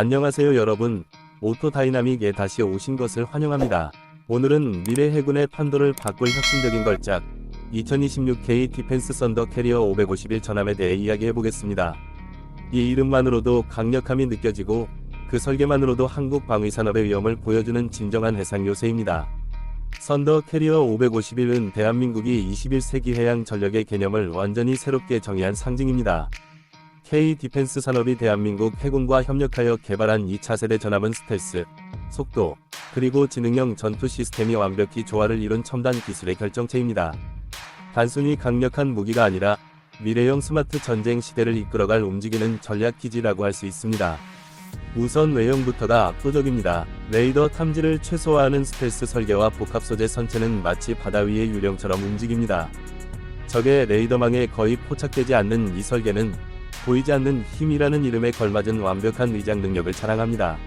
안녕하세요 여러분. 오토다이나믹에 다시 오신 것을 환영합니다. 오늘은 미래 해군의 판도를 바꿀 혁신적인 걸작 2026K 디펜스 썬더 캐리어 551 전함에 대해 이야기해 보겠습니다. 이 이름만으로도 강력함이 느껴지고 그 설계만으로도 한국 방위 산업의 위험을 보여주는 진정한 해상 요새입니다. 썬더 캐리어 551은 대한민국이 21세기 해양 전력의 개념을 완전히 새롭게 정의한 상징입니다. K 디펜스 산업이 대한민국 해군과 협력하여 개발한 2차 세대 전함은 스텔스, 속도, 그리고 지능형 전투 시스템이 완벽히 조화를 이룬 첨단 기술의 결정체입니다. 단순히 강력한 무기가 아니라 미래형 스마트 전쟁 시대를 이끌어갈 움직이는 전략 기지라고 할 수 있습니다. 우선 외형부터가 압도적입니다. 레이더 탐지를 최소화하는 스텔스 설계와 복합 소재 선체는 마치 바다 위의 유령처럼 움직입니다. 적의 레이더망에 거의 포착되지 않는 이 설계는 보이지 않는 힘이라는 이름에 걸맞은 완벽한 위장 능력을 자랑합니다.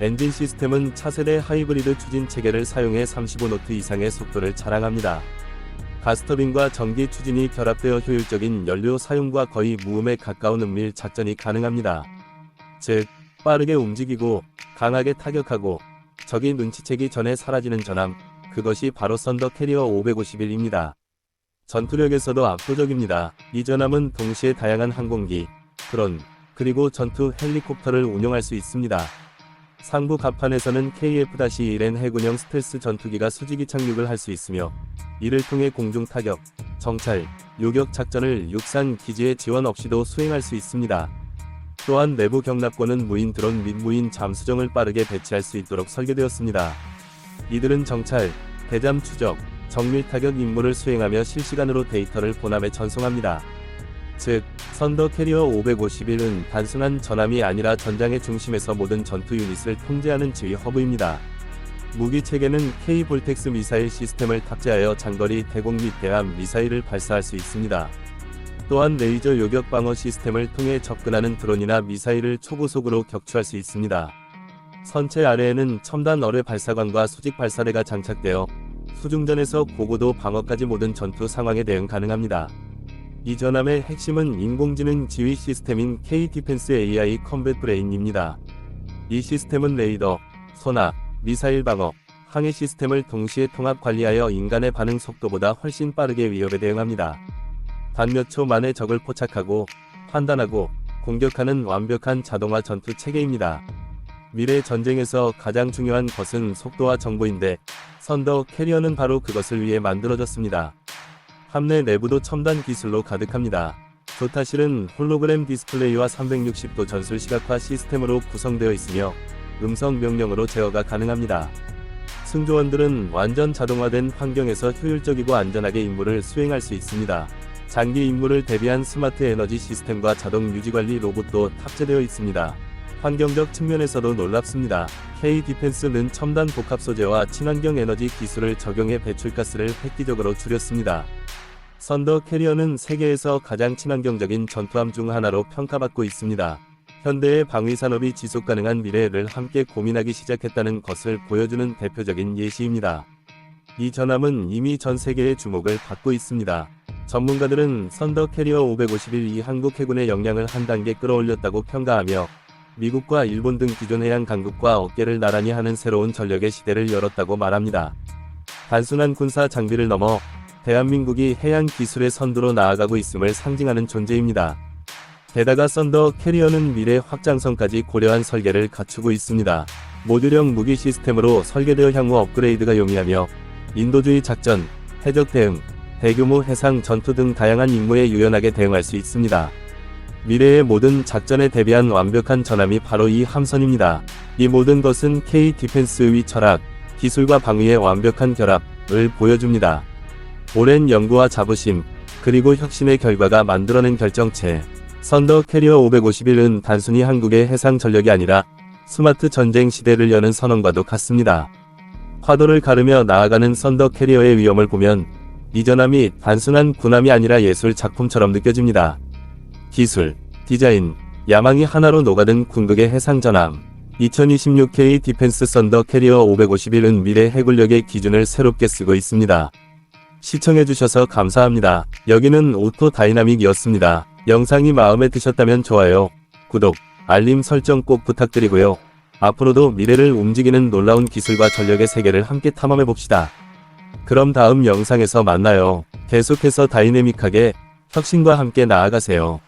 엔진 시스템은 차세대 하이브리드 추진 체계를 사용해 35노트 이상의 속도를 자랑합니다. 가스터빈과 전기 추진이 결합되어 효율적인 연료 사용과 거의 무음에 가까운 은밀 작전이 가능합니다. 즉, 빠르게 움직이고 강하게 타격하고 적이 눈치채기 전에 사라지는 전함, 그것이 바로 썬더 캐리어 551입니다. 전투력에서도 압도적입니다. 이 전함은 동시에 다양한 항공기, 드론, 그리고 전투 헬리콥터를 운용할 수 있습니다. 상부 갑판에서는 KF-1N 해군형 스텔스 전투기가 수직이 착륙을 할 수 있으며 이를 통해 공중 타격, 정찰, 요격 작전을 육상 기지의 지원 없이도 수행할 수 있습니다. 또한 내부 경납고는 무인 드론 및 무인 잠수정을 빠르게 배치할 수 있도록 설계되었습니다. 이들은 정찰, 대잠 추적, 정밀 타격 임무를 수행하며 실시간으로 데이터를 본함에 전송합니다. 즉, 선더 캐리어 551은 단순한 전함이 아니라 전장의 중심에서 모든 전투 유닛을 통제하는 지휘 허브입니다. 무기 체계는 K 볼텍스 미사일 시스템을 탑재하여 장거리 대공 및 대함 미사일을 발사할 수 있습니다. 또한 레이저 요격 방어 시스템을 통해 접근하는 드론이나 미사일을 초고속으로 격추할 수 있습니다. 선체 아래에는 첨단 어뢰 발사관과 수직 발사대가 장착되어 수중전에서 고고도 방어까지 모든 전투 상황에 대응 가능합니다. 이 전함의 핵심은 인공지능 지휘 시스템인 K 디펜스 AI 컴뱃 브레인입니다. 이 시스템은 레이더, 소나, 미사일 방어, 항해 시스템을 동시에 통합 관리하여 인간의 반응 속도보다 훨씬 빠르게 위협에 대응합니다. 단 몇 초 만에 적을 포착하고 판단하고 공격하는 완벽한 자동화 전투 체계입니다. 미래 전쟁에서 가장 중요한 것은 속도와 정보인데 선더 캐리어는 바로 그것을 위해 만들어졌습니다. 함내 내부도 첨단 기술로 가득합니다. 조타실은 홀로그램 디스플레이와 360도 전술 시각화 시스템으로 구성되어 있으며 음성 명령으로 제어가 가능합니다. 승조원들은 완전 자동화된 환경에서 효율적이고 안전하게 임무를 수행할 수 있습니다. 장기 임무를 대비한 스마트 에너지 시스템과 자동 유지 관리 로봇도 탑재되어 있습니다. 환경적 측면에서도 놀랍습니다. K 디펜스는 첨단 복합 소재와 친환경 에너지 기술을 적용해 배출가스를 획기적으로 줄였습니다. 선더 캐리어는 세계에서 가장 친환경적인 전투함 중 하나로 평가받고 있습니다. 현대의 방위 산업이 지속 가능한 미래를 함께 고민하기 시작했다는 것을 보여주는 대표적인 예시입니다. 이 전함은 이미 전 세계의 주목을 받고 있습니다. 전문가들은 선더 캐리어 551이 한국 해군의 역량을 한 단계 끌어올렸다고 평가하며 미국과 일본 등 기존 해양 강국과 어깨를 나란히 하는 새로운 전력의 시대를 열었다고 말합니다. 단순한 군사 장비를 넘어 대한민국이 해양 기술의 선두로 나아가고 있음을 상징하는 존재입니다. 게다가 썬더 캐리어는 미래 확장성까지 고려한 설계를 갖추고 있습니다. 모듈형 무기 시스템으로 설계되어 향후 업그레이드가 용이하며 인도주의 작전, 해적 대응, 대규모 해상 전투 등 다양한 임무에 유연하게 대응할 수 있습니다. 미래의 모든 작전에 대비한 완벽한 전함이 바로 이 함선입니다. 이 모든 것은 K 디펜스의 철학, 기술과 방위의 완벽한 결합을 보여줍니다. 오랜 연구와 자부심, 그리고 혁신의 결과가 만들어낸 결정체. 선더 캐리어 551은 단순히 한국의 해상 전력이 아니라 스마트 전쟁 시대를 여는 선언과도 같습니다. 화도를 가르며 나아가는 선더 캐리어의 위험을 보면 이 전함이 단순한 군함이 아니라 예술 작품처럼 느껴집니다. 기술, 디자인, 야망이 하나로 녹아든 궁극의 해상 전함. 2026K 디펜스 썬더 캐리어 551은 미래 해군력의 기준을 새롭게 쓰고 있습니다. 시청해주셔서 감사합니다. 여기는 오토 다이나믹이었습니다. 영상이 마음에 드셨다면 좋아요, 구독, 알림 설정 꼭 부탁드리고요. 앞으로도 미래를 움직이는 놀라운 기술과 전력의 세계를 함께 탐험해 봅시다. 그럼 다음 영상에서 만나요. 계속해서 다이내믹하게 혁신과 함께 나아가세요.